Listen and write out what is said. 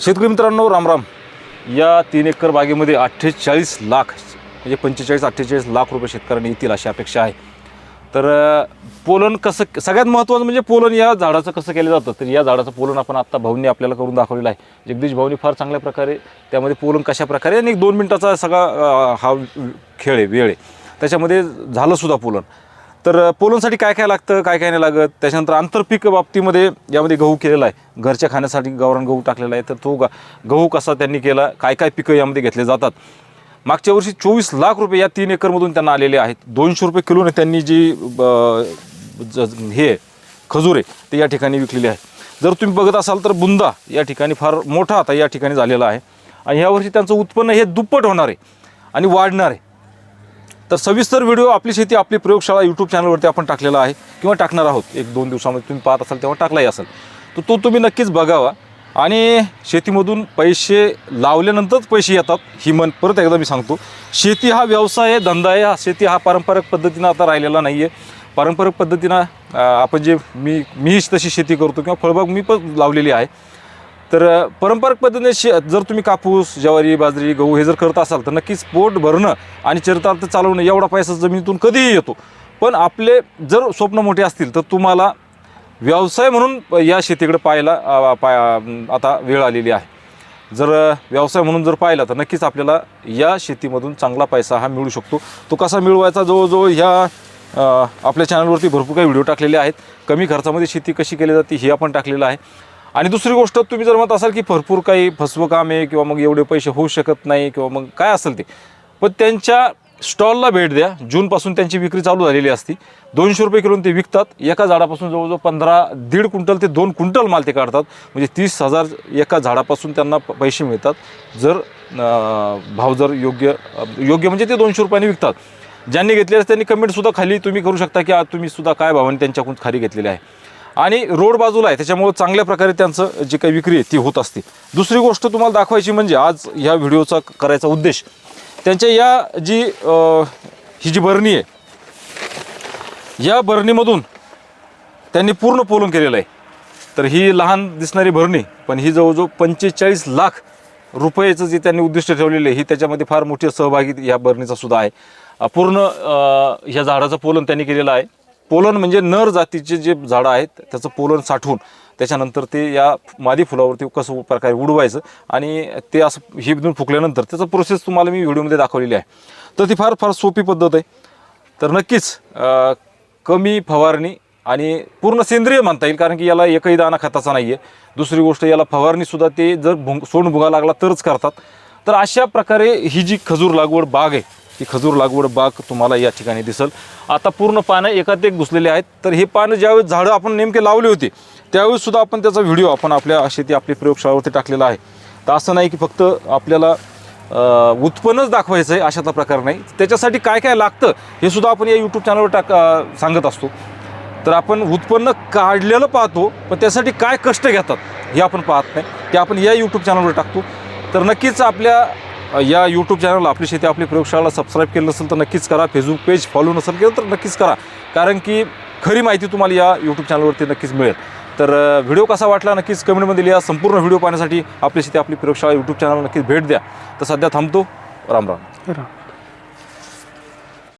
शेतकरी मित्रांनो रामराम या तीन एकर बागेमध्ये अठ्ठेचाळीस लाख म्हणजे पंचेचाळीस अठ्ठेचाळीस लाख रुपये शेतकऱ्यांनी येतील अशी अपेक्षा आहे. तर पोलन कसं सगळ्यात महत्त्वाचं म्हणजे पोलन या झाडाचं कसं केलं जातं? तर या झाडाचं पोलन आपण आत्ता भाऊंनी आपल्याला करून दाखवलेलं आहे. जगदीश भाऊनी फार चांगल्या प्रकारे त्यामध्ये पोलन कशा प्रकारे आणि एक दोन मिनटाचा सगळा हा खेळ आहे वेळ आहे. त्याच्यामध्ये झालंसुद्धा पोलन. तर पोलोंसाठी पोलनसाठी काय काय लागतं काय काय नाही लागत? त्याच्यानंतर आंतरपीक बाबतीमध्ये यामध्ये गहू केलेला आहे. घरच्या खाण्यासाठी गावरान गहू टाकलेला आहे. तर तो गा गहू कसा त्यांनी केला काय काय पिकं यामध्ये घेतले जातात? मागच्या वर्षी चोवीस लाख रुपये या तीन एकरमधून त्यांना आलेले आहेत. दोनशे रुपये किलोने त्यांनी जी हे खजूर आहे ते या ठिकाणी विकलेली आहे जर तुम्ही बघत असाल तर बुंदा या ठिकाणी फार मोठा आता या ठिकाणी झालेला आहे. आणि यावर्षी त्यांचं उत्पन्न हे दुप्पट होणार आहे आणि वाढणार आहे. तर सविस्तर व्हिडिओ आपली शेती आपली प्रयोगशाळा यूट्यूब चॅनलवरती आपण टाकलेला आहे. किंवा टाकणार आहोत. एक दोन दिवसामध्ये तुम्ही पाहत असाल तेव्हा टाकलाही असेल. तर तो तुम्ही नक्कीच बघावा. आणि शेतीमधून पैसे लावल्यानंतरच पैसे येतात ही मन परत एकदा मी सांगतो. शेती हा व्यवसाय आहे धंदा आहे. हा शेती हा पारंपरिक पद्धतीनं आता राहिलेला नाही आहे पारंपरिक पद्धतीनं आपण जे मी मीच तशी शेती करतो किंवा फळबाग मी पण लावलेली आहे. तर पारंपरिक पद्धतीने शे जर तुम्ही कापूस ज्वारी बाजरी गहू हे जर करत असाल तर नक्कीच पोट भरणं आणि चरितार्थ चालवणं एवढा पैसा जमिनीतून कधीही येतो. पण आपले जर स्वप्न मोठे असतील तर तुम्हाला व्यवसाय म्हणून या शेतीकडे पाहायला अ, पाय आता वेळ आलेली आहे. जर व्यवसाय म्हणून जर पाहिला तर नक्कीच आपल्याला या शेतीमधून चांगला पैसा हा मिळू शकतो. तो कसा मिळवायचा जवळजवळ ह्या आपल्या चॅनलवरती भरपूर काही व्हिडिओ टाकलेले आहेत. कमी खर्चामध्ये शेती कशी केली जाते हे आपण टाकलेलं आहे. आणि दुसरी गोष्ट तुम्ही जर म्हणत असाल की भरपूर काही फसवं काम आहे किंवा मग एवढे पैसे होऊ शकत नाही किंवा मग काय असेल ते पण त्यांच्या स्टॉलला भेट द्या. जूनपासून त्यांची विक्री चालू झालेली असती. दोनशे रुपये किलो ते विकतात. एका झाडापासून जवळजवळ पंधरा दीड क्विंटल ते दोन क्विंटल माल ते काढतात. म्हणजे तीस हजार एका झाडापासून त्यांना पैसे मिळतात. जर भाव जर योग्य योग्य म्हणजे ते दोनशे रुपयांनी विकतात. ज्यांनी घेतलेले त्यांनी कमेंटसुद्धा खाली तुम्ही करू शकता की आज तुम्ही सुद्धा काय भावाने त्यांच्याकडून खाली घेतलेले आहे. आणि रोड बाजूला आहे त्याच्यामुळं चांगल्या प्रकारे त्यांचं जी काही विक्री आहे ती होत असते. दुसरी गोष्ट तुम्हाला दाखवायची म्हणजे आज ह्या व्हिडिओचा करायचा उद्देश त्यांच्या या जी ही जी बरणी आहे या बरणीमधून त्यांनी पूर्ण पोलन केलेलं आहे. तर ही लहान दिसणारी भरणी पण ही जवळजवळ पंचेचाळीस लाख रुपयाचं जे त्यांनी उद्दिष्ट ठेवलेलं आहे ही त्याच्यामध्ये फार मोठी सहभागी या बरणीचा सुद्धा आहे. पूर्ण ह्या झाडाचं पोलन त्यांनी केलेलं आहे. पोलन म्हणजे नर जातीचे जे झाडं आहेत त्याचं पोलन साठवून त्याच्यानंतर ते या मादी फुलावरती कसं प्रकारे उडवायचं आणि ते असं हे बिदून फुकल्यानंतर त्याचं प्रोसेस तुम्हाला मी व्हिडिओमध्ये दाखवलेली आहे. तर ती फार फार सोपी पद्धत आहे. तर नक्कीच कमी फवारणी आणि पूर्ण सेंद्रिय म्हणता येईल कारण की याला एकही दाना खताचा नाही आहे दुसरी गोष्ट याला फवारणीसुद्धा ते जर भुंग सोंड भुगा लागला तरच करतात. तर अशा प्रकारे ही जी खजूर लागवड बाग आहे ती खजूर लागवड बाग तुम्हाला या ठिकाणी दिसल. आता पूर्ण पानं एकात एक घुसलेले आहेत. तर हे पानं ज्यावेळेस झाडं आपण नेमके लावले होते त्यावेळेससुद्धा आपण त्याचा व्हिडिओ आपण आपल्या शेती आपली प्रयोगशाळावरती टाकलेला आहे. तर असं नाही की फक्त आपल्याला उत्पन्नच दाखवायचं आहे अशातला प्रकार नाही. त्याच्यासाठी काय काय लागतं हे सुद्धा आपण या यूट्यूब चॅनलवर टाक सांगत असतो. तर आपण उत्पन्न काढलेलं पाहतो पण त्यासाठी काय कष्ट घेतात हे आपण पाहत नाही. ते आपण या यूट्यूब चॅनलवर टाकतो. तर नक्कीच आपल्या या यूट्यूब चॅनलला आपली शेती आपली प्रयोगशाळा सबस्क्राईब केलं नसेल तर नक्कीच करा. फेसबुक पेज फॉलो नसेल केलं तर नक्कीच करा. कारण की खरी माहिती तुम्हाला या यूट्यूब चॅनलवरती नक्कीच मिळेल. तर व्हिडिओ कसा वाटला नक्कीच कमेंटमध्ये लिहा. संपूर्ण व्हिडिओ पाहण्यासाठी आपली शेती आपली प्रयोगशाळा यूट्यूब चॅनल नक्कीच भेट द्या. तर सध्या थांबतो. राम राम. राम.